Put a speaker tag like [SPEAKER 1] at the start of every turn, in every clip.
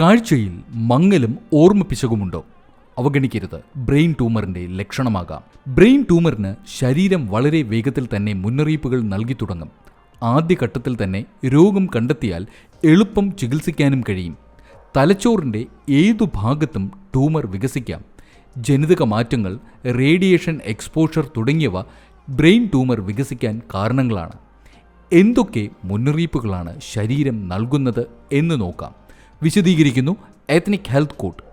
[SPEAKER 1] കാഴ്ചയിൽ മങ്ങലും ഓർമ്മപ്പിശകുമുണ്ടോ? അവഗണിക്കരുത്. Brain ട്യൂമറിന്റെ ലക്ഷണമാകാം. Brain ട്യൂമറിന് ശരീരം വളരെ വേഗത്തിൽ തന്നെ മുന്നറിയിപ്പുകൾ നൽകി തുടങ്ങും. ആദ്യഘട്ടത്തിൽ തന്നെ രോഗം കണ്ടെത്തിയാൽ എളുപ്പം ചികിത്സിക്കാനും കഴിയും. തലച്ചോറിന്റെ ഏതു ഭാഗത്തും ട്യൂമർ വികസിക്കാം. ജനിതക മാറ്റങ്ങൾ റേഡിയേഷൻ എക്സ്പോഷർ തുടങ്ങിയവ ബ്രെയിൻ ട്യൂമർ വികസിക്കാൻ കാരണങ്ങളാണ്. എന്തൊക്കെ മുന്നറിയിപ്പുകളാണ് ശരീരം നൽകുന്നത് എന്ന് നോക്കാം. വിശദീകരിക്കുന്നു എത്നിക് ഹെൽത്ത് കോഡ്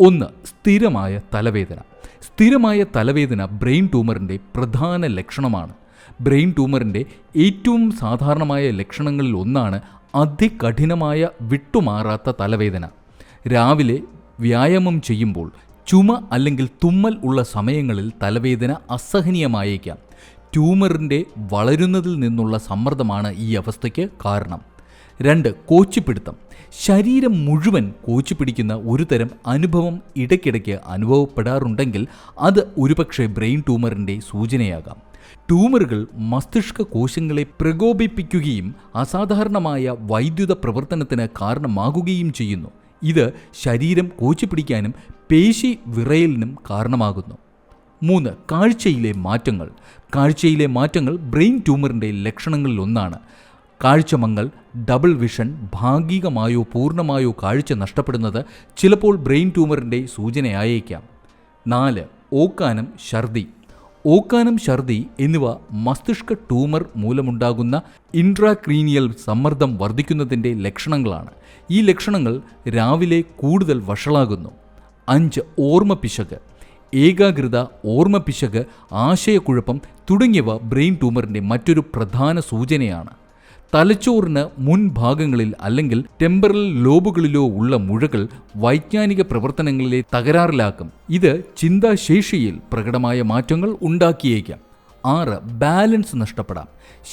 [SPEAKER 1] ഒന്ന് സ്ഥിരമായ തലവേദന. സ്ഥിരമായ തലവേദന ബ്രെയിൻ ട്യൂമറിന്റെ പ്രധാന ലക്ഷണമാണ്. ബ്രെയിൻ ട്യൂമറിന്റെ ഏറ്റവും സാധാരണമായ ലക്ഷണങ്ങളിൽ ഒന്നാണ് അതികഠിനമായ വിട്ടുമാറാത്ത തലവേദന. രാവിലെ വ്യായാമം ചെയ്യുമ്പോൾ ചുമ അല്ലെങ്കിൽ തുമ്മൽ ഉള്ള സമയങ്ങളിൽ തലവേദന അസഹനീയമായേക്കാം. ട്യൂമറിന്റെ വളരുന്നതിൽ നിന്നുള്ള സമ്മർദ്ദമാണ് ഈ അവസ്ഥയ്ക്ക് കാരണം. രണ്ട് കോച്ചിപ്പിടുത്തം ശരീരം മുഴുവൻ കോച്ചു പിടിക്കുന്ന ഒരു തരം അനുഭവം ഇടയ്ക്കിടയ്ക്ക് അനുഭവപ്പെടാറുണ്ടെങ്കിൽ അത് ഒരുപക്ഷെ ബ്രെയിൻ ട്യൂമറിന്റെ സൂചനയാകാം. ട്യൂമറുകൾ മസ്തിഷ്ക കോശങ്ങളെ പ്രകോപിപ്പിക്കുകയും അസാധാരണമായ വൈദ്യുത പ്രവർത്തനത്തിന് കാരണമാകുകയും ചെയ്യുന്നു. ഇത് ശരീരം കോച്ചിപ്പിടിക്കാനും പേശി വിറയലിനും കാരണമാകുന്നു. മൂന്ന് കാഴ്ചയിലെ മാറ്റങ്ങൾ. കാഴ്ചയിലെ മാറ്റങ്ങൾ ബ്രെയിൻ ട്യൂമറിന്റെ ലക്ഷണങ്ങളിൽ ഒന്നാണ് ഡബിൾ വിഷൻ ഭാഗികമായോ പൂർണമായോ കാഴ്ച നഷ്ടപ്പെടുന്നത് ചിലപ്പോൾ ബ്രെയിൻ ട്യൂമറിന്റെ സൂചനയായേക്കാം. നാല് ഓക്കാനം ഛർദി. ഓക്കാനം ഛർദി എന്നിവ മസ്തിഷ്ക ട്യൂമർ മൂലമുണ്ടാകുന്ന ഇൻട്രാക്രീനിയൽ സമ്മർദ്ദം വർദ്ധിക്കുന്നതിന്റെ ലക്ഷണങ്ങളാണ്. ഈ ലക്ഷണങ്ങൾ രാവിലെ കൂടുതൽ വഷളാകുന്നു. അഞ്ച് ഓർമ്മ പിശക് ഏകാഗ്രത ഓർമ്മ പിശക് ആശയക്കുഴപ്പം തുടങ്ങിയവ ബ്രെയിൻ ട്യൂമറിന്റെ മറ്റൊരു പ്രധാന സൂചനയാണ്. തലച്ചോറിന് മുൻഭാഗങ്ങളിൽ അല്ലെങ്കിൽ ടെമ്പറൽ ലോബുകളിലോ ഉള്ള മുഴകൾ വൈജ്ഞാനിക പ്രവർത്തനങ്ങളിലെ തകരാറിലാക്കും. ഇത് ചിന്താശേഷിയിൽ പ്രകടമായ മാറ്റങ്ങൾ ഉണ്ടാക്കിയേക്കാം. ആറ് ബാലൻസ് നഷ്ടപ്പെടാം.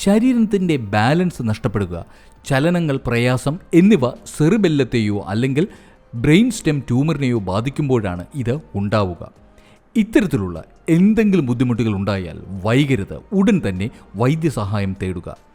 [SPEAKER 1] ശരീരത്തിന്റെ ബാലൻസ് നഷ്ടപ്പെടുക ചലനങ്ങൾ പ്രയാസം എന്നിവ സെറിബെല്ലത്തെയോ അല്ലെങ്കിൽ ബ്രെയിൻ സ്റ്റെം ട്യൂമറിനെയോ ബാധിക്കുമ്പോഴാണ് ഇത് ഉണ്ടാവുക. ഇത്തരത്തിലുള്ള എന്തെങ്കിലും ബുദ്ധിമുട്ടുകൾ ഉണ്ടായാൽ വൈകരുത്. ഉടൻ തന്നെ വൈദ്യസഹായം തേടുക.